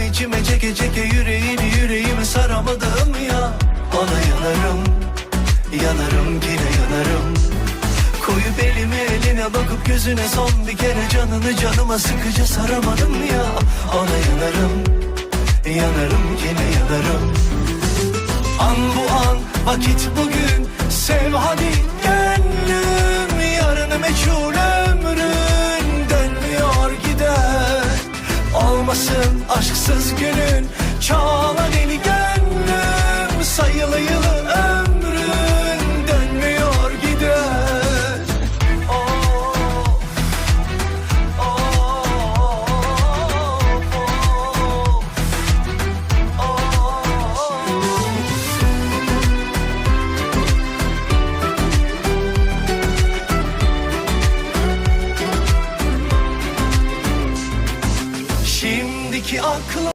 içime çeke çeke yüreğini yüreğimi saramadım ya. Ona yanarım yanarım yine yanarım. Koyup elimi eline bakıp gözüne son bir kere canını canıma sıkıca saramadım ya. Ona yanarım yanarım yine yanarım. An bu an vakit bugün Sev hadi Olmasın aşksız günün Çal Şimdiki aklım